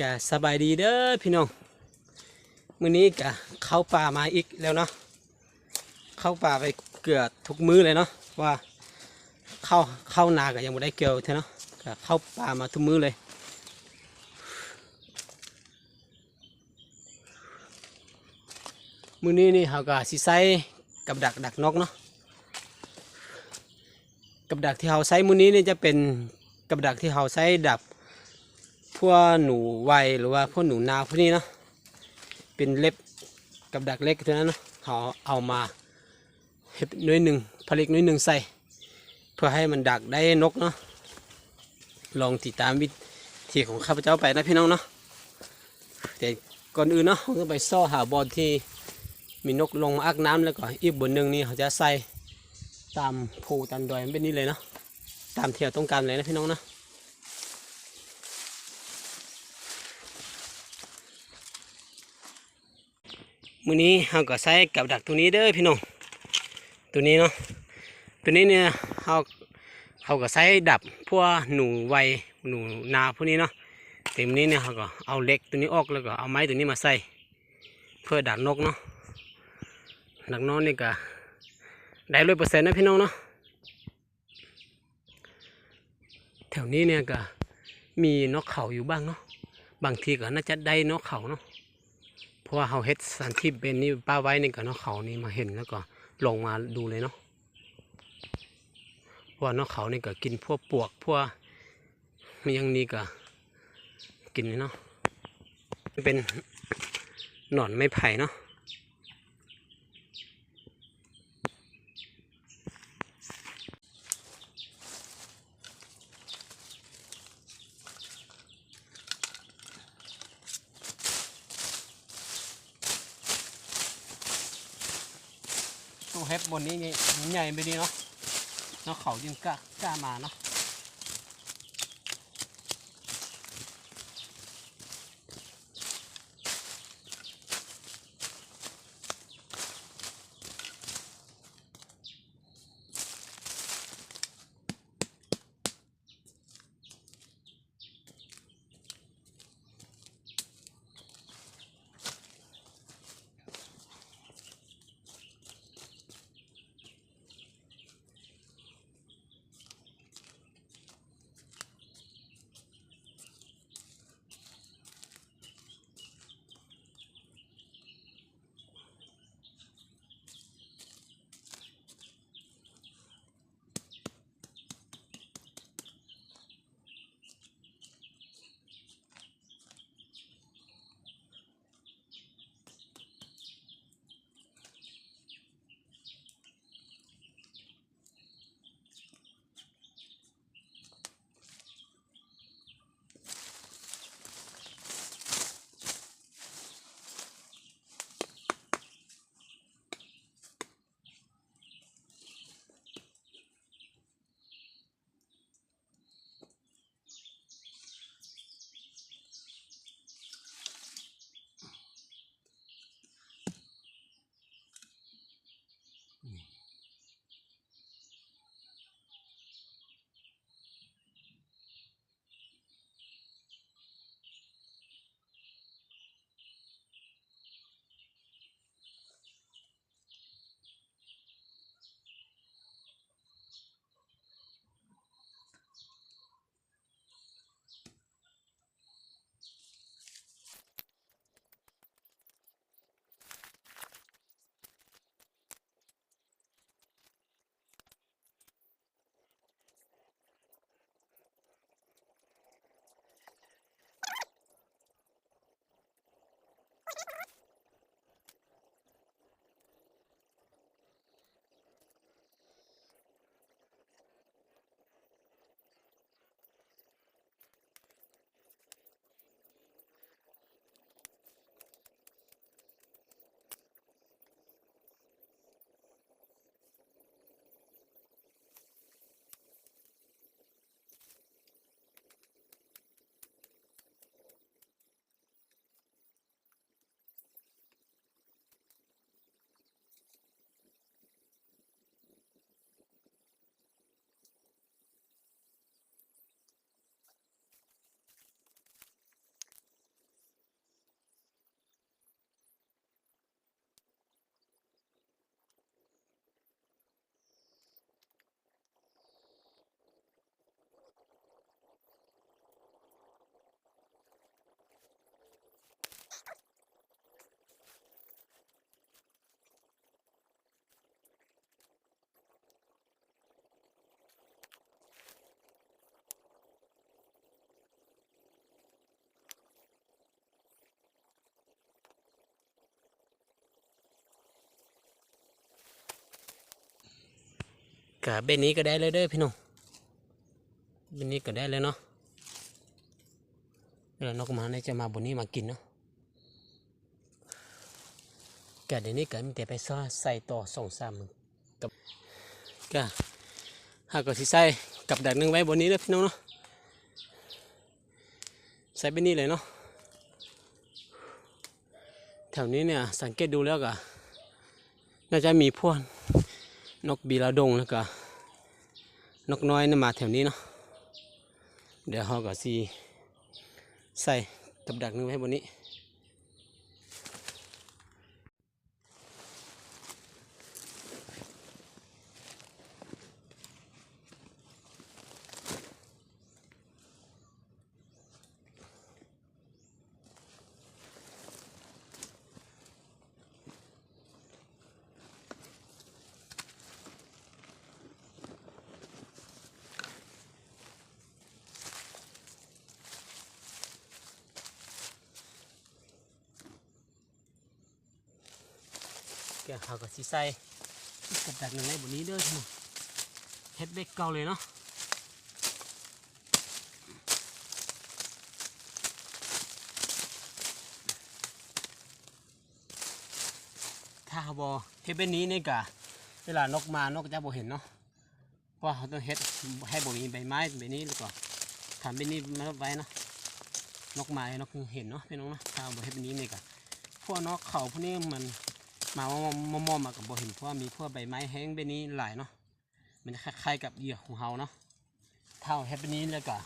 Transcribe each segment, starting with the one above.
กะสบายดีเด้อพี่น้องมื้อนี้กะเข้าป่ามาอีกแล้วเนาะเข้าป่าไปเกือบทุกมื้อเลยเนาะว่าเข้าเข้านาก็ยังบ่ได้เกี่ยวเท่าเนาะกะเข้าป่ามาทุกมื้อเลยมื้อนี้นี่เขาก็สิใส่กับดักดักนกเนาะกับดักที่เขาใช้มื้อนี้นี่จะเป็นกับดักที่เขาใช้ดับ พวกหนูวัยหรือว่าพวกหนูนาพวกนี้เนาะเป็นเล็บกับดักเล็กเท่านั้นเนาะเขาเอามาเห็บน้อยหนึ่งผลิตน้อยหนึ่งใส่ เพื่อให้มันดักได้นกเนาะลองติดตามวิธีของข้าพเจ้าไปนะพี่น้องเนาะแต่ก่อนอื่นเนาะเราไปซ่อหาบอลที่มีนกลงมาอักน้ำแล้วก็อีกบนหนึ่งนี่เขาจะใส่ตามภูตามดอยเป็นนี่เลยเนาะตามที่เราต้องการเลยนะพี่น้องเนาะ มื้อนี้เฮาก็ใช้กับดักตัวนี้เด้อพี่น้องตัวนี้เนาะตัวนี้เนี่ยเฮาเฮาก็ใช้ดับพวกหนูไวหนูนาพวกนี้เนาะเต็มนี้เนี่ยเฮาก็เอาเหล็กตัวนี้ออกแล้วก็เอาไม้ตัวนี้มาใส่เพื่อดักนกเนาะดักนกนี่ก็ได้ร้อยเปอร์เซ็นต์นะพี่น้องเนาะแถวนี้เนี่ยก็มีนกเขาอยู่บ้างเนาะบางทีก็น่าจะได้นกเขาเนาะ เพราะว่าเขาเฮ็ดสันที่เป็นนี่ป้าไว้นี่ก็เนาะเขานี่มาเห็นแล้วก็ลงมาดูเลยเนาะเพราะว่านกเขานี่ก็กินพวกปวกพวกมียังนี่ก็กินเลยเนาะเป็นหนอนไม้ไผ่เนาะ เฮ็ดบนนี้ใหญ่ไปดีเนาะนกเขายังกล้ากล้ามาเนาะ กะเบ็ดนี้ก็ได้เลยเด้อพี่น้องเบ็ดนี้ก็ได้เลยเนาะเดี๋ยวนกมาเนี่ยจะมาบนนี้มากินเนาะกะเดี๋ยวนี้ก็มีแต่ไปซ่อใส่ต่อสองสามมือกับกะหากก็สิใส่กับดักหนึงไว้บนนี้เด้อพี่น้องเนาะใส่ไปนี่เลยเนาะแถวนี้เนี่ยสังเกตดูแล้วก็น่าจะมีพวก นกบีลาดงแล้วก็นกน้อยนะมาแถวนี้เนาะเดี๋ยวเราก็สีใส่กับดักนึงไว้บนนี้ เดี๋ยวเราก็สีใส่กับดักนึงไว้บนนี้เด้อพี่น้องเฮ็ดเบ็กเก่าเลยเนาะถ้าเราบอเฮ็ดแบบนี้นี่กะเวลานกมานกจะบ่เห็นเนาะเพราะเราต้องเฮ็ดให้บ่มีใบไม้แบบนี้หรือเปล่าทำแบบนี้มาไว้เนาะนกมาให้นกเห็นเนาะพี่น้องนะถ้าบ่เฮ็ดแบบนี้นี่กะพวกนกเขาพวกนี้มัน มามามามอมากับบเห็นเพราะว่ามีพวกใบไม้แห้งแบบนี้หลายเนาะมันคล้ายๆกับเหยื่อของเฮาเนาะเท่าแฮปปี้นี้แล้วก็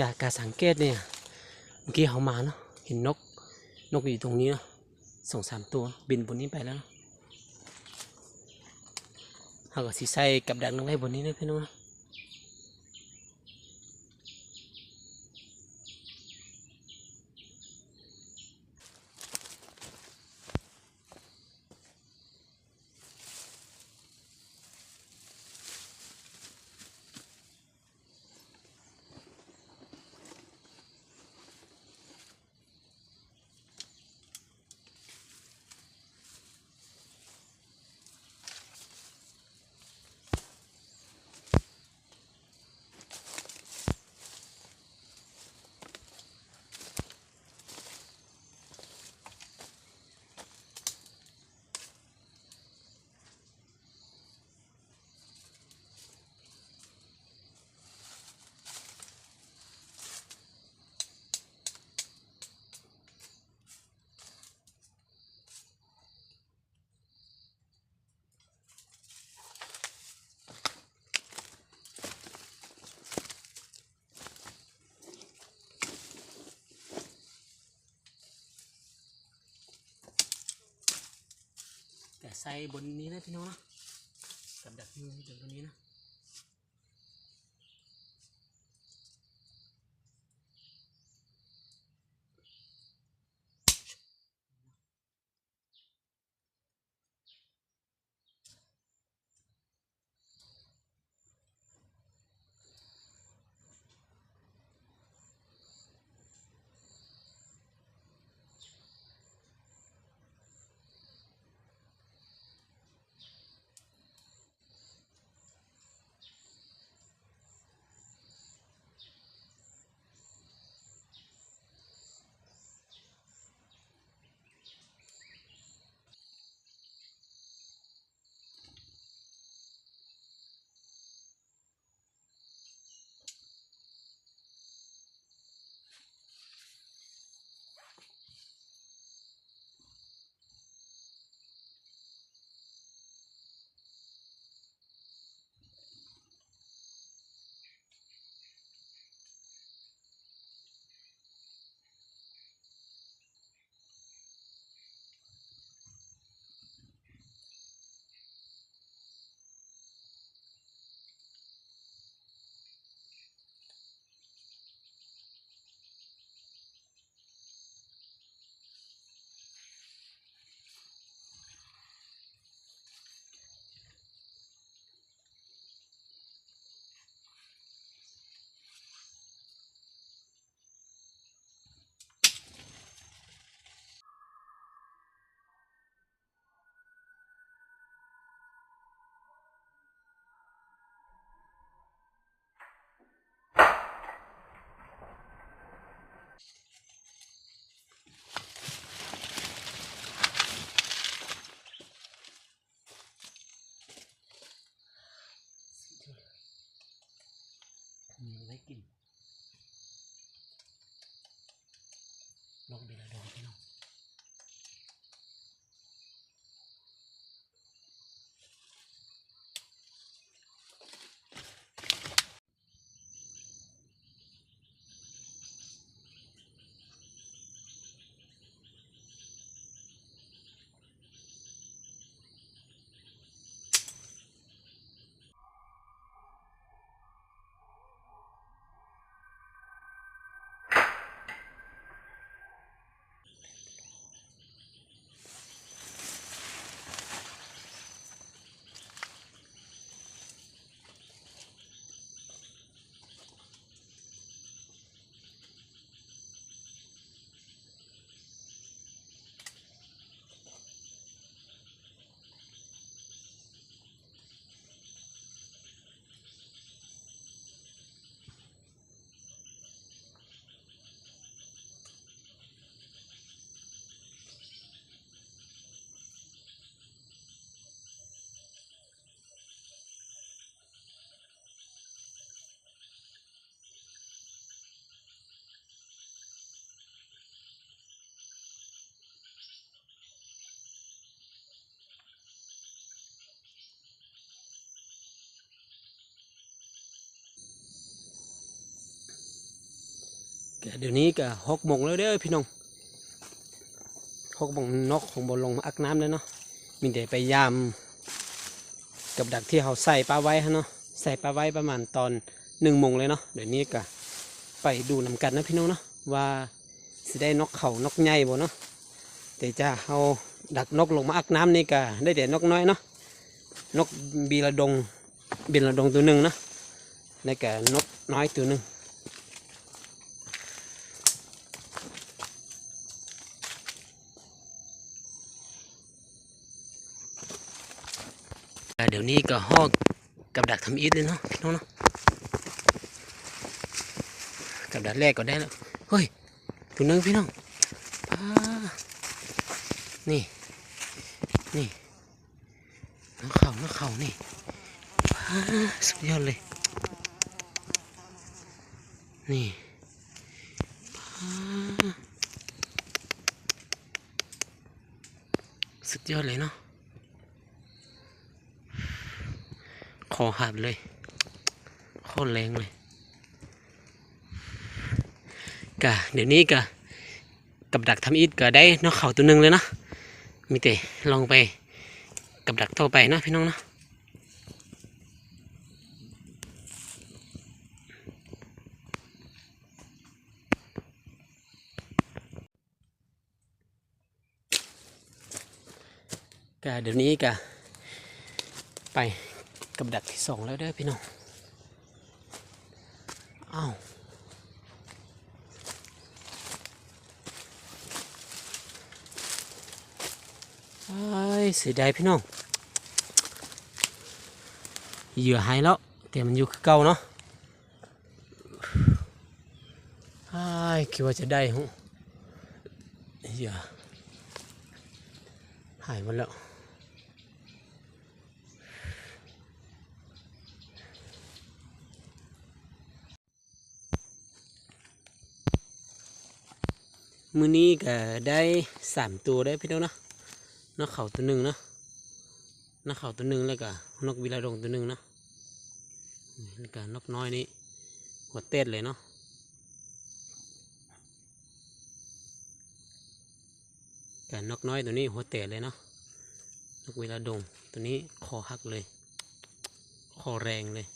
จากการสังเกตเนี่ยเมื่อกี้เขามาเนาะเห็นนกนกอยู่ตรงนี้เนาะสองสามตัวบินบนนี้ไปแล้วเขาก็สีใส่กับดักลงไว้บนนี้นะพี่น้อง ใส่บนนี้นะพี่น้องนะกับดักนี้บนตรงนี้นะ ก็เดี๋ยวนี้ก็หกโมงแล้วเด้อพี่น้องหกโมงนกของบนลงมาอักน้ำแล้วเนาะมีแต่ไปยามกับดักที่เขาใส่ปลาไว้ฮะเนาะใส่ปลาไว้ประมาณตอนหนึ่งโมงเลยเนาะเดี๋ยวนี้ก็ไปดูนำกันนะพี่น้องเนาะว่าสิได้นกเขานกใหญ่บ่เนาะแต่จะเอาดักนกลงมาอักน้ำนี่ก็ได้แต่นกน้อยเนาะนกบีระดงบินระดงตัวหนึ่งเนาะแล้วก็นกน้อยตัวหนึ่ง เดี๋ยวนี้ก็หอกกับดักทำอีทเลยเนาะพี่น้องเนาะกับดักแรกก็ได้แล้วเฮ้ยตัวหนึงพี่น้องอ่านี่ นี่นักเข่านักเข่านี่อ่าสุดยอดเลย นี่อ่าสุดยอดเลยเนาะ คอหักเลยโคตรแรงเลยกะเดี๋ยวนี้กะกับดักทำอีทก็ได้นกเขาตัวหนึ่งเลยเนาะมีแต่ลองไปกับดักทั่วไปเนาะพี่น้องเนาะกะเดี๋ยวนี้กะไป กับดักที่สองแล้วเด้อพี่น้องอ้าวไอ้ยเสียดายพี่น้องเหยื่อหายแล้วแต่มันอยู่คือเก่าเนาะไอ้ยคิดว่าจะได้หงเหยื่อหายหมดแล้ว มือนี้ก็ได้สามตัวได้พี่น้องเนาะนกเขาตัวหนึ่งเนาะนกเขาตัวหนึ่งแล้วก็นกวิลาดงตัวหนึ่งเนาะแล้วก็นกน้อยนี่หัวเต้นเลยเนาะกับนกน้อยตัวนี้หัวเตะเลยเนาะนกวิลาดงตัวนี้คอหักเลย คอแรงเลย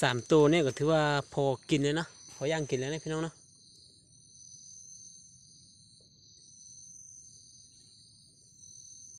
สามตัวเนี่ยก็ถือว่าพอกินเลยนะพอย่างกินแล้วนะพี่น้องเนาะ